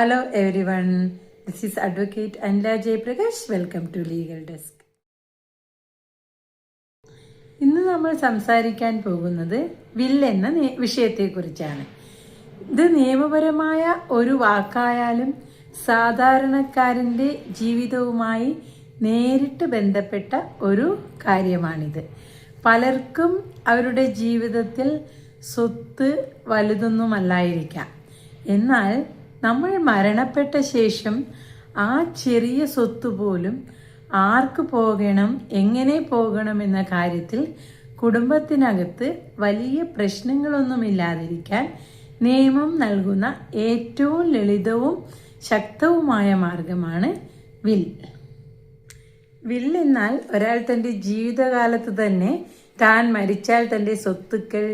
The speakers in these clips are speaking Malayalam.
Hello one this is advocate Anila Jayaprakash welcome to legal desk ഇന്ന് നമ്മൾ സംസാരിക്കാൻ പോകുന്നത് വിൽ എന്ന വിഷയത്തെക്കുറിച്ചാണ്. ഇത് നിയമപരമായ ഒരു വാക്കായാലും സാധാരണക്കാരന്റെ ജീവിതവുമായി നേരിട്ട് ബന്ധപ്പെട്ട ഒരു കാര്യമാണിത്. പലർക്കും അവരുടെ ജീവിതത്തിൽ സ്വത്ത് വലുതൊന്നുമല്ലായിരിക്കാം. എന്നാൽ നമ്മൾ മരണപ്പെട്ട ശേഷം ആ ചെറിയ സ്വത്ത് പോലും ആർക്ക് പോകണം എങ്ങനെ പോകണം എന്ന കാര്യത്തിൽ കുടുംബത്തിനകത്ത് വലിയ പ്രശ്നങ്ങളൊന്നുമില്ലാതിരിക്കാൻ നിയമം നൽകുന്ന ഏറ്റവും ലളിതവും ശക്തവുമായ മാർഗമാണ് വിൽ. വിൽ എന്നാൽ ഒരാൾ തന്റെ ജീവിതകാലത്ത് തന്നെ താൻ മരിച്ചാൽ തന്റെ സ്വത്തുക്കൾ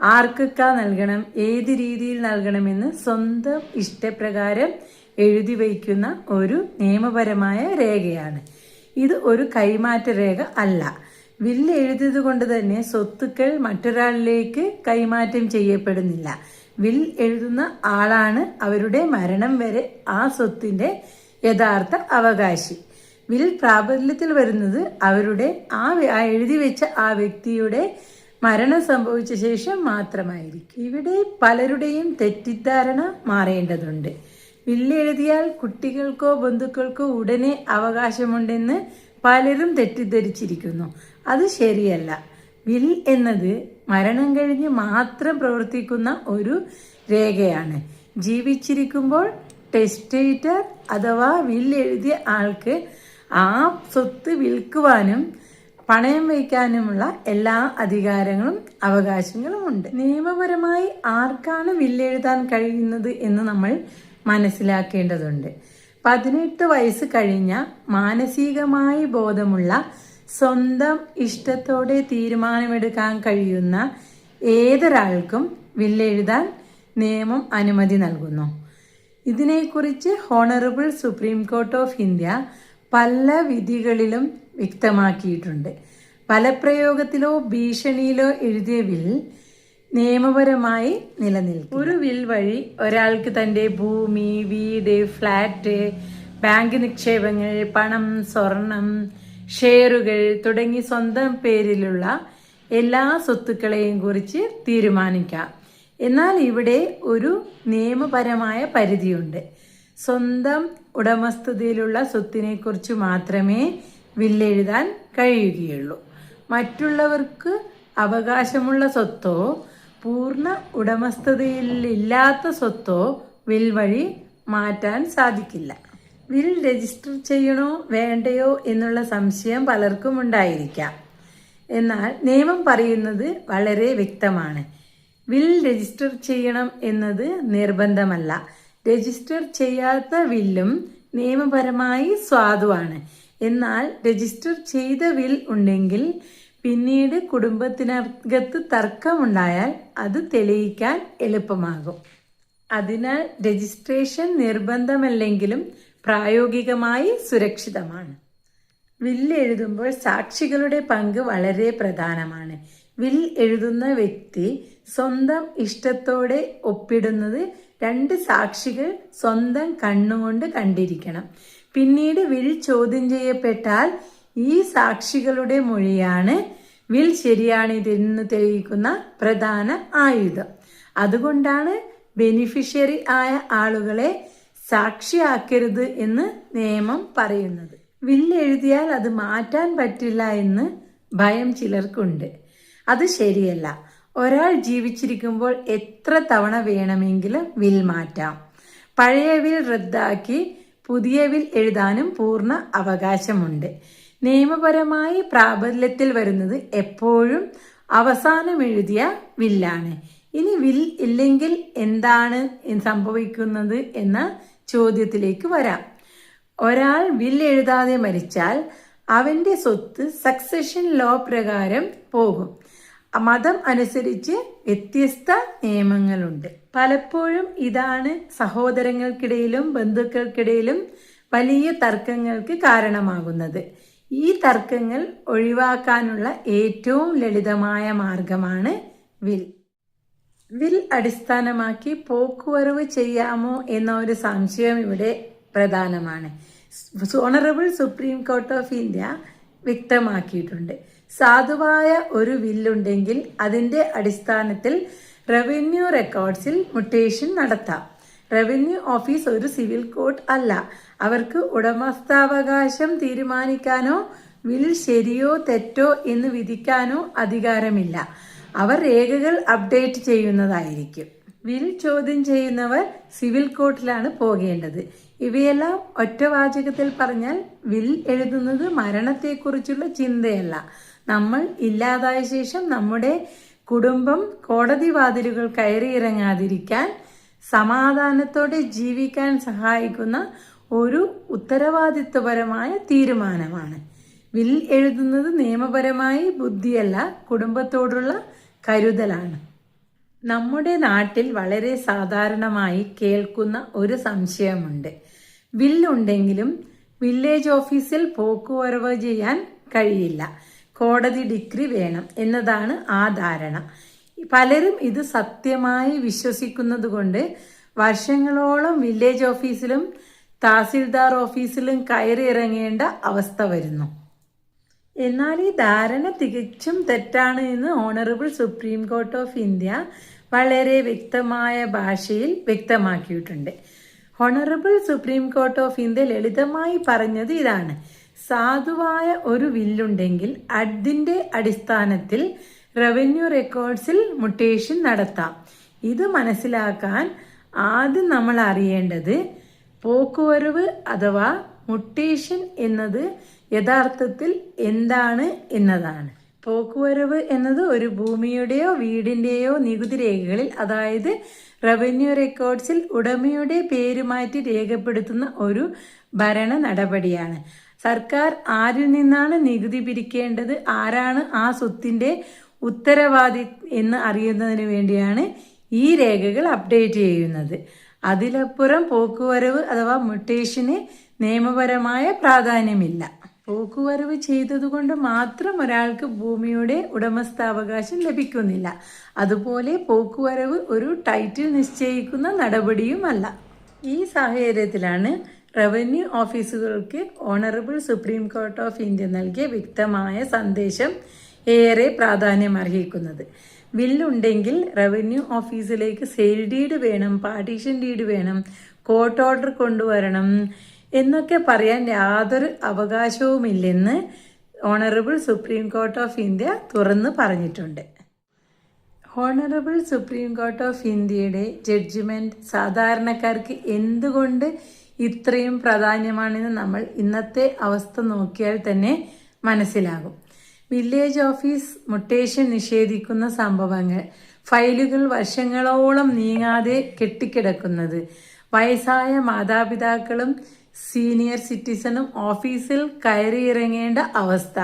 ആർക്കൊക്കെ നൽകണം ഏത് രീതിയിൽ നൽകണമെന്ന് സ്വന്തം ഇഷ്ടപ്രകാരം എഴുതി വയ്ക്കുന്ന ഒരു നിയമപരമായ രേഖയാണ്. ഇത് ഒരു കൈമാറ്റ രേഖ അല്ല. വില്ല് എഴുതിയത് കൊണ്ട് തന്നെ സ്വത്തുക്കൾ മറ്റൊരാളിലേക്ക് കൈമാറ്റം ചെയ്യപ്പെടുന്നില്ല. വിൽ എഴുതുന്ന ആളാണ് അവരുടെ മരണം വരെ ആ സ്വത്തിന്റെ യഥാർത്ഥ അവകാശി. വിൽ പ്രാബല്യത്തിൽ വരുന്നത് അവരുടെ ആ എഴുതി വെച്ച ആ വ്യക്തിയുടെ മരണം സംഭവിച്ച ശേഷം മാത്രമായിരിക്കും. ഇവിടെ പലരുടെയും തെറ്റിദ്ധാരണ മാറേണ്ടതുണ്ട്. വില്ല് എഴുതിയാൽ കുട്ടികൾക്കോ ബന്ധുക്കൾക്കോ ഉടനെ അവകാശമുണ്ടെന്ന് പലരും തെറ്റിദ്ധരിച്ചിരിക്കുന്നു. അത് ശരിയല്ല. വിൽ എന്നത് മരണം കഴിഞ്ഞ് മാത്രം പ്രവർത്തിക്കുന്ന ഒരു രേഖയാണ്. ജീവിച്ചിരിക്കുമ്പോൾ ടെസ്റ്റേറ്റർ അഥവാ വിൽ എഴുതിയ ആൾക്ക് ആ സ്വത്ത് വിൽക്കുവാനും പണയം വയ്ക്കാനുമുള്ള എല്ലാ അധികാരങ്ങളും അവകാശങ്ങളും ഉണ്ട്. നിയമപരമായി ആർക്കാണ് വില്ലെഴുതാൻ കഴിയുന്നത് എന്ന് നമ്മൾ മനസ്സിലാക്കേണ്ടതുണ്ട്. പതിനെട്ട് വയസ്സ് കഴിഞ്ഞ മാനസികമായി ബോധമുള്ള സ്വന്തം ഇഷ്ടത്തോടെ തീരുമാനമെടുക്കാൻ കഴിയുന്ന ഏതൊരാൾക്കും വില്ലെഴുതാൻ നിയമം അനുമതി നൽകുന്നു. ഇതിനെക്കുറിച്ച് honourable Supreme Court of India പല വിധികളിലും വ്യക്തമാക്കിയിട്ടുണ്ട്. പലപ്രയോഗത്തിലോ ഭീഷണിയിലോ എഴുതിയ വിൽ നിയമപരമായി നിലനിൽക്കും ഒരു വിൽ വഴി ഒരാൾക്ക് തന്റെ ഭൂമി വീട് ഫ്ലാറ്റ് ബാങ്ക് നിക്ഷേപങ്ങൾ പണം സ്വർണം ഷെയറുകൾ തുടങ്ങി സ്വന്തം പേരിലുള്ള എല്ലാ സ്വത്തുക്കളെയും കുറിച്ച് തീരുമാനിക്കാം. എന്നാൽ ഇവിടെ ഒരു നിയമപരമായ പരിധിയുണ്ട്. സ്വന്തം ഉടമസ്ഥതയിലുള്ള സ്വത്തിനെക്കുറിച്ച് മാത്രമേ വില്ലെഴുതാൻ കഴിയുകയുള്ളൂ. മറ്റുള്ളവർക്ക് അവകാശമുള്ള സ്വത്തോ പൂർണ ഉടമസ്ഥതയിലില്ലാത്ത സ്വത്തോ വിൽ വഴി മാറ്റാൻ സാധിക്കില്ല. വിൽ രജിസ്റ്റർ ചെയ്യണോ വേണ്ടയോ എന്നുള്ള സംശയം പലർക്കും ഉണ്ടായിരിക്കാം. എന്നാൽ നിയമം പറയുന്നത് വളരെ വ്യക്തമാണ്. വിൽ രജിസ്റ്റർ ചെയ്യണം എന്നത് നിർബന്ധമല്ല. രജിസ്റ്റർ ചെയ്യാത്ത വില്ലും നിയമപരമായി സ്വാധുവാണ്. എന്നാൽ രജിസ്റ്റർ ചെയ്ത വിൽ ഉണ്ടെങ്കിൽ പിന്നീട് കുടുംബത്തിനകത്ത് തർക്കമുണ്ടായാൽ അത് തെളിയിക്കാൻ എളുപ്പമാകും. അതിനാൽ രജിസ്ട്രേഷൻ നിർബന്ധമല്ലെങ്കിലും പ്രായോഗികമായി സുരക്ഷിതമാണ്. വില്ല് എഴുതുമ്പോൾ സാക്ഷികളുടെ പങ്ക് വളരെ പ്രധാനമാണ്. വിൽ എഴുതുന്ന വ്യക്തി സ്വന്തം ഇഷ്ടത്തോടെ ഒപ്പിടുന്നത് രണ്ട് സാക്ഷികൾ സ്വന്തം കണ്ണുകൊണ്ട് കണ്ടിരിക്കണം. പിന്നീട് വിൽ ചോദ്യം ചെയ്യപ്പെട്ടാൽ ഈ സാക്ഷികളുടെ മൊഴിയാണ് വിൽ ശരിയാണിതെന്ന് തെളിയിക്കുന്ന പ്രധാന ആയുധം. അതുകൊണ്ടാണ് ബെനിഫിഷ്യറി ആയ ആളുകളെ സാക്ഷിയാക്കരുത് എന്ന് നിയമം പറയുന്നത്. വില്ല് എഴുതിയാൽ അത് മാറ്റാൻ പറ്റില്ല എന്ന് ഭയം ചിലർക്കുണ്ട്. അത് ശരിയല്ല. ഒരാൾ ജീവിച്ചിരിക്കുമ്പോൾ എത്ര തവണ വേണമെങ്കിലും വിൽ മാറ്റാം. പഴയ വിൽ റദ്ദാക്കി പുതിയ വിൽ എഴുതാനും പൂർണ അവകാശമുണ്ട്. നിയമപരമായി പ്രാബല്യത്തിൽ വരുന്നത് എപ്പോഴും അവസാനം എഴുതിയ വില്ലാണ്. ഇനി വിൽ ഇല്ലെങ്കിൽ എന്താണ് സംഭവിക്കുന്നത് എന്ന ചോദ്യത്തിലേക്ക് വരാം. ഒരാൾ വിൽ എഴുതാതെ മരിച്ചാൽ അവന്റെ സ്വത്ത് സക്സഷൻ ലോ പ്രകാരം പോകും. മതം അനുസരിച്ച് വ്യത്യസ്ത നിയമങ്ങളുണ്ട്. പലപ്പോഴും ഇതാണ് സഹോദരങ്ങൾക്കിടയിലും ബന്ധുക്കൾക്കിടയിലും വലിയ തർക്കങ്ങൾക്ക് കാരണമാകുന്നത്. ഈ തർക്കങ്ങൾ ഒഴിവാക്കാനുള്ള ഏറ്റവും ലളിതമായ മാർഗമാണ് വിൽ. വിൽ അടിസ്ഥാനമാക്കി പോക്കുവരവ് ചെയ്യാമോ എന്ന ഒരു സംശയം ഇവിടെ പ്രധാനമാണ്. Honourable Supreme Court of India വ്യക്തമാക്കിയിട്ടുണ്ട്. സാധുവായ ഒരു വില്ലുണ്ടെങ്കിൽ അതിന്റെ അടിസ്ഥാനത്തിൽ റവന്യൂ റെക്കോർഡ്സിൽ മുട്ടേഷൻ നടത്താം. റവന്യൂ ഓഫീസ് ഒരു സിവിൽ കോർട്ട് അല്ല. അവർക്ക് ഉടമസ്ഥാവകാശം തീരുമാനിക്കാനോ വിൽ ശരിയോ തെറ്റോ എന്ന് വിധിക്കാനോ അധികാരമില്ല. അവർ രേഖകൾ അപ്ഡേറ്റ് ചെയ്യുന്നതായിരിക്കും. വിൽ ചോദ്യം ചെയ്യുന്നവർ സിവിൽ കോർട്ടിലാണ് പോകേണ്ടത്. ഇവയെല്ലാം ഒറ്റവാചകത്തിൽ പറഞ്ഞാൽ വിൽ എഴുതുന്നത് മരണത്തെക്കുറിച്ചുള്ള ചിന്തയല്ല. നമ്മൾ ഇല്ലാതായ ശേഷം നമ്മുടെ കുടുംബം കോടതി വാതിലുകൾ കയറിയിറങ്ങാതിരിക്കാൻ സമാധാനത്തോടെ ജീവിക്കാൻ സഹായിക്കുന്ന ഒരു ഉത്തരവാദിത്വപരമായ തീരുമാനമാണ്. വിൽ എഴുതുന്നത് നിയമപരമായി ബുദ്ധിയല്ല കുടുംബത്തോടുള്ള കരുതലാണ്. നമ്മുടെ നാട്ടിൽ വളരെ സാധാരണമായി കേൾക്കുന്ന ഒരു സംശയമുണ്ട്. വില്ലുണ്ടെങ്കിലും വില്ലേജ് ഓഫീസിൽ പോക്കുവരവ് ചെയ്യാൻ കഴിയില്ല. കോടതി ഡിഗ്രി വേണം എന്നതാണ് ആ ധാരണ. പലരും ഇത് സത്യമായി വിശ്വസിക്കുന്നത് കൊണ്ട് വർഷങ്ങളോളം വില്ലേജ് ഓഫീസിലും തഹസിൽദാർ ഓഫീസിലും കയറി ഇറങ്ങേണ്ട അവസ്ഥ വരുന്നു. എന്നാൽ ഈ ധാരണ തികച്ചും തെറ്റാണ് എന്ന് honourable Supreme Court of India വളരെ വ്യക്തമായ ഭാഷയിൽ വ്യക്തമാക്കിയിട്ടുണ്ട്. Honourable Supreme Court of India ലളിതമായി പറഞ്ഞത് ഇതാണ്. സാധുവായ ഒരു വില്ലുണ്ടെങ്കിൽ അതിന്റെ അടിസ്ഥാനത്തിൽ റവന്യൂ റെക്കോർഡ്സിൽ മുട്ടേഷൻ നടത്താം. ഇത് മനസ്സിലാക്കാൻ ആദ്യം നമ്മൾ അറിയേണ്ടത് പോക്കുവരവ് അഥവാ മുട്ടേഷൻ എന്നത് യഥാർത്ഥത്തിൽ എന്താണ് എന്നതാണ്. പോക്കുവരവ് എന്നത് ഒരു ഭൂമിയുടെയോ വീടിന്റെയോ നികുതി രേഖകളിൽ അതായത് റവന്യൂ റെക്കോർഡ്സിൽ ഉടമയുടെ പേര് മാറ്റി രേഖപ്പെടുത്തുന്ന ഒരു ഭരണ നടപടിയാണ്. സർക്കാർ ആരിൽ നിന്നാണ് നികുതി പിരിക്കേണ്ടത്? ആരാണ് ആ സ്വത്തിന്റെ ഉത്തരവാദി എന്ന് അറിയുന്നതിന് വേണ്ടിയാണ് ഈ രേഖകൾ അപ്ഡേറ്റ് ചെയ്യുന്നത്. അതിലപ്പുറം പോക്കുവരവ് അഥവാ മുട്ടേഷന് നിയമപരമായ പ്രാധാന്യമില്ല. പോക്കുവരവ് ചെയ്തതുകൊണ്ട് മാത്രം ഒരാൾക്ക് ഭൂമിയുടെ ഉടമസ്ഥാവകാശം ലഭിക്കുന്നില്ല. അതുപോലെ പോക്കുവരവ് ഒരു ടൈറ്റിൽ നിശ്ചയിക്കുന്ന നടപടിയുമല്ല. ഈ സാഹചര്യത്തിലാണ് revenue ഓഫീസുകൾക്ക് honourable Supreme Court of India നൽകിയ വ്യക്തമായ സന്ദേശം ഏറെ പ്രാധാന്യം അർഹിക്കുന്നത് വില്ലുണ്ടെങ്കിൽ റവന്യൂ ഓഫീസിലേക്ക് സെയിൽ ഡീഡ് വേണം പാർട്ടീഷൻ ഡീഡ് വേണം കോർട്ട് ഓർഡർ കൊണ്ടുവരണം എന്നൊക്കെ പറയാൻ യാതൊരു അവകാശവുമില്ലെന്ന് honourable Supreme Court of India തുറന്ന് പറഞ്ഞിട്ടുണ്ട്. ഓണറബിൾ സുപ്രീം കോർട്ട് ഓഫ് ഇന്ത്യയുടെ ജഡ്ജ്മെന്റ് സാധാരണക്കാർക്ക് എന്തുകൊണ്ട് ഇത്രയും പ്രാധാന്യമാണെന്ന് നമ്മൾ ഇന്നത്തെ അവസ്ഥ നോക്കിയാൽ തന്നെ മനസ്സിലാകും. വില്ലേജ് ഓഫീസ് മുട്ടേഷൻ നിഷേധിക്കുന്ന സംഭവങ്ങൾ ഫയലുകൾ വർഷങ്ങളോളം നീങ്ങാതെ കെട്ടിക്കിടക്കുന്നത് വയസ്സായ മാതാപിതാക്കളും സീനിയർ സിറ്റിസണും ഓഫീസിൽ കയറിയിറങ്ങേണ്ട അവസ്ഥ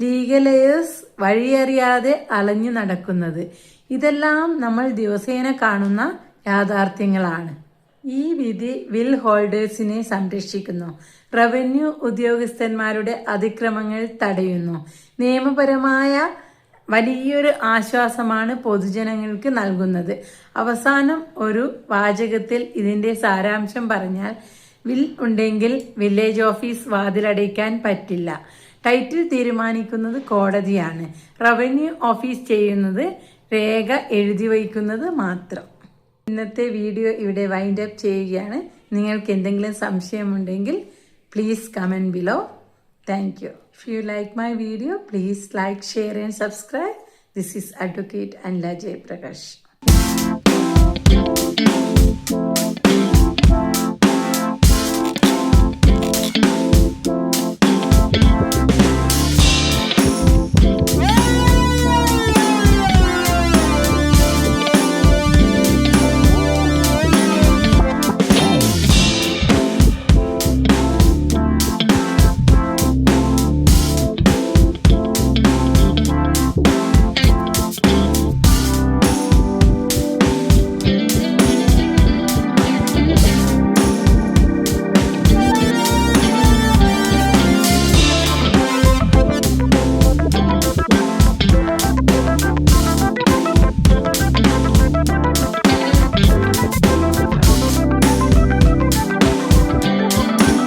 ലീഗലേഴ്സ് വഴിയറിയാതെ അലഞ്ഞു നടക്കുന്നത് ഇതെല്ലാം നമ്മൾ ദിവസേന കാണുന്ന യാഥാർത്ഥ്യങ്ങളാണ്. ഈ വിധി വിൽ ഹോൾഡേഴ്സിനെ സംരക്ഷിക്കുന്നു. റവന്യൂ ഉദ്യോഗസ്ഥന്മാരുടെ അതിക്രമങ്ങൾ തടയുന്നു. നിയമപരമായ വലിയൊരു ആശ്വാസമാണ് പൊതുജനങ്ങൾക്ക് നൽകുന്നത്. അവസാനം ഒരു വാചകത്തിൽ ഇതിന്റെ സാരാംശം പറഞ്ഞാൽ വിൽ ഉണ്ടെങ്കിൽ വില്ലേജ് ഓഫീസ് വാതിലടയ്ക്കാൻ പറ്റില്ല. ടൈറ്റിൽ തീരുമാനിക്കുന്നത് കോടതിയാണ്. റവന്യൂ ഓഫീസ് ചെയ്യുന്നത് രേഖ എഴുതി വയ്ക്കുന്നത് മാത്രം. ഇന്നത്തെ വീഡിയോ ഇവിടെ വൈൻഡ് അപ്പ് ചെയ്യുകയാണ്. നിങ്ങൾക്ക് എന്തെങ്കിലും സംശയമുണ്ടെങ്കിൽ please comment below thank you if you like my video please like share and subscribe this is advocate Anila Jayaprakash